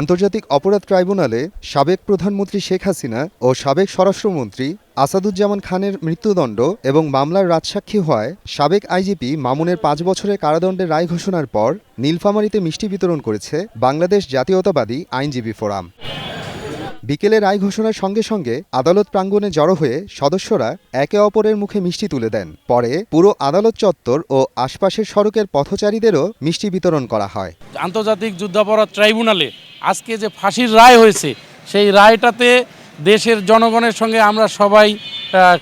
আন্তর্জাতিক অপরাধ ট্রাইব্যুনালে সাবেক প্রধানমন্ত্রী শেখ হাসিনা ও সাবেক স্বরাষ্ট্রমন্ত্রী আসাদুজ্জামান খানের মৃত্যুদণ্ড এবং মামলার রাজসাক্ষী হওয়ায় সাবেক আইজিপি মামুনের পাঁচ বছরের কারাদণ্ডের রায় ঘোষণার পর নীলফামারীতে মিষ্টি বিতরণ করেছে বাংলাদেশ জাতীয়তাবাদী আইনজীবী ফোরাম। বিকেলে রায় ঘোষণার সঙ্গে সঙ্গে আদালত প্রাঙ্গণে জড়ো হয়ে সদস্যরা একে অপরের মুখে মিষ্টি তুলে দেন। পরে পুরো আদালত চত্বর ও আশপাশের সড়কের পথচারীদেরও মিষ্টি বিতরণ করা হয়। আন্তর্জাতিক যুদ্ধাপরাধ ট্রাইব্যুনালে আজকে যে ফাঁসির রায় হয়েছে, সেই রায়টাতে দেশের জনগণের সঙ্গে আমরা সবাই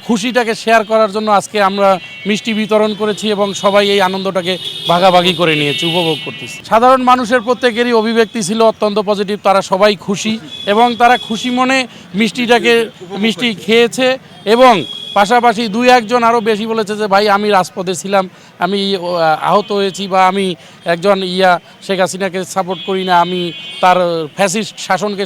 খুশিটাকে শেয়ার করার জন্য আজকে আমরা মিষ্টি বিতরণ করেছি এবং সবাই এই আনন্দটাকে ভাগাভাগি করে নিয়েছি, উপভোগ করতেছি। সাধারণ মানুষের প্রত্যেকেরই অভিব্যক্তি ছিল অত্যন্ত পজিটিভ তারা সবাই খুশি এবং তারা খুশি মনে মিষ্টিটাকে, মিষ্টি খেয়েছে এবং পাশাপাশি দুই একজন আরও বেশি বলেছে যে, ভাই, আমি রাজপথে ছিলাম, আমি আহত হয়েছি বা আমি একজন ইয়া শেখ হাসিনাকে সাপোর্ট করি না, আমি তার ফ্যাসিস্ট শাসনকে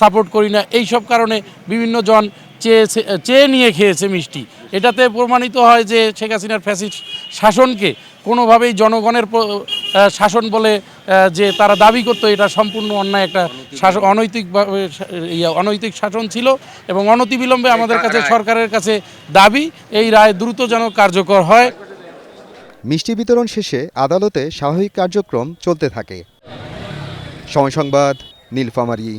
সাপোর্ট করি না। এই সব কারণে বিভিন্ন জন চেয়েছে, চেয়ে নিয়ে খেয়েছে মিষ্টি। এটাতে প্রমাণিত হয় যে, শেখ হাসিনার ফ্যাসিস্ট শাসনকে কোনোভাবেই জনগণের শাসন বলে যে তারা দাবি করত এটা সম্পূর্ণ অন্যায় একটা শাসন অনৈতিকভাবে অনৈতিক শাসন ছিল এবং অনতিবিলম্বে আমাদের কাছে সরকারের কাছে দাবি এই রায় দ্রুত যেন কার্যকর হয়। মিষ্টি বিতরণ শেষে আদালতে স্বাভাবিক কার্যক্রম চলতে থাকে। সময় সংবাদ নীলফামারী।